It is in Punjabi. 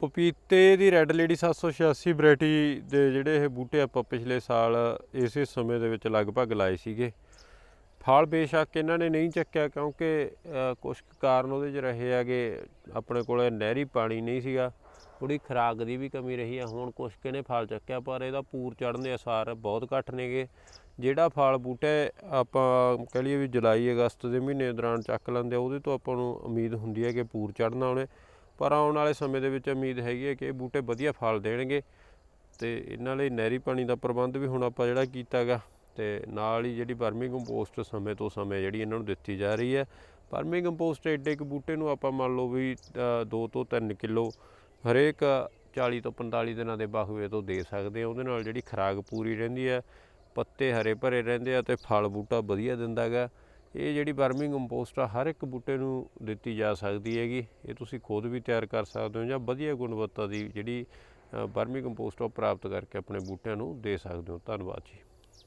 ਪਪੀਤੇ ਦੀ ਰੈੱਡ ਲੇਡੀ 786 ਵੈਰਾਈਟੀ ਦੇ ਜਿਹੜੇ ਇਹ ਬੂਟੇ ਆਪਾਂ ਪਿਛਲੇ ਸਾਲ ਇਸੇ ਸਮੇਂ ਦੇ ਵਿੱਚ ਲਗਭਗ ਲਾਏ ਸੀਗੇ। ਫਲ ਬੇਸ਼ੱਕ ਇਹਨਾਂ ਨੇ ਨਹੀਂ ਚੱਕਿਆ ਕਿਉਂਕਿ ਅ, ਕੁਛ ਕਾਰਨ ਉਹਦੇ 'ਚ ਰਹੇ ਹੈਗੇ। ਆਪਣੇ ਕੋਲੇ ਨਹਿਰੀ ਪਾਣੀ ਨਹੀਂ ਸੀਗਾ। ਥੋੜੀ ਖਰਾਕ ਦੀ ਵੀ ਕਮੀ ਰਹੀ ਆ। ਹੁਣ ਕੁਛ ਕੁ ਫਲ ਚੱਕਿਆ ਪਰ ਇਹਦਾ ਪੂਰ ਚੜਨ ਦੇ ਅਸਾਰ ਬਹੁਤ ਘੱਟ ਨੇਗੇ। ਜਿਹੜਾ ਫਲ ਬੂਟੇ ਆਪਾਂ ਕਹ ਲਈਏ ਵੀ ਜੁਲਾਈ ਅਗਸਤ ਦੇ ਮਹੀਨੇ ਦੌਰਾਨ ਚੱਕ ਲੈਂਦੇ ਉਹਦੇ ਤੋਂ ਆਪਾਂ ਨੂੰ ਉਮੀਦ ਹੁੰਦੀ ਹੈ ਕਿ ਪੂਰ ਚੜਨਾ ਉਹਨੇ। ਪਰ ਆਉਣ ਵਾਲੇ ਸਮੇਂ ਦੇ ਵਿੱਚ ਉਮੀਦ ਹੈਗੀ ਹੈ ਕਿ ਇਹ ਬੂਟੇ ਵਧੀਆ ਫਲ ਦੇਣਗੇ ਤੇ ਇਹਨਾਂ ਲਈ ਨਹਿਰੀ ਪਾਣੀ ਦਾ ਪ੍ਰਬੰਧ ਵੀ ਹੁਣ ਆਪਾਂ ਜਿਹੜਾ ਕੀਤਾਗਾ ਤੇ ਨਾਲ ਹੀ ਜਿਹੜੀ ਵਰਮੀ ਕੰਪੋਸਟ ਸਮੇਂ ਤੋਂ ਸਮੇਂ ਜਿਹੜੀ ਇਹਨਾਂ ਨੂੰ ਦਿੱਤੀ ਜਾ ਰਹੀ ਹੈ। ਵਰਮੀ ਕੰਪੋਸਟ ਏਡੇ ਇੱਕ ਬੂਟੇ ਨੂੰ ਆਪਾਂ ਮੰਨ ਲਓ ਵੀ 2 ਤੋਂ 3 ਕਿਲੋ ਹਰੇਕ 40 ਤੋਂ 45 ਦਿਨਾਂ ਦੇ ਬਾਹੂਏ ਤੋਂ ਦੇ ਸਕਦੇ ਆ ਉਹਦੇ ਨਾਲ ਜਿਹੜੀ ਖਰਾਕ ਪੂਰੀ ਰਹਿੰਦੀ ਹੈ, ਪੱਤੇ ਹਰੇ ਭਰੇ ਰਹਿੰਦੇ ਆ ਤੇ ਫਲ ਬੂਟਾ ਵਧੀਆ ਦਿੰਦਾ ਗਾ ਇਹ ਜਿਹੜੀ ਵਰਮਿੰਗ ਕੰਪੋਸਟ ਆ, ਹਰ ਇੱਕ ਬੂਟੇ ਨੂੰ ਦਿੱਤੀ ਜਾ ਸਕਦੀ ਹੈਗੀ। ਇਹ ਤੁਸੀਂ ਖੁਦ ਵੀ ਤਿਆਰ ਕਰ ਸਕਦੇ ਹੋ ਜਾਂ ਵਧੀਆ ਗੁਣਵੱਤਾ ਦੀ ਜਿਹੜੀ ਵਰਮਿੰਗ ਕੰਪੋਸਟ ਆ, ਉਹ ਪ੍ਰਾਪਤ ਕਰਕੇ ਆਪਣੇ ਬੂਟਿਆਂ ਨੂੰ ਦੇ ਸਕਦੇ ਹੋ। ਧੰਨਵਾਦ ਜੀ।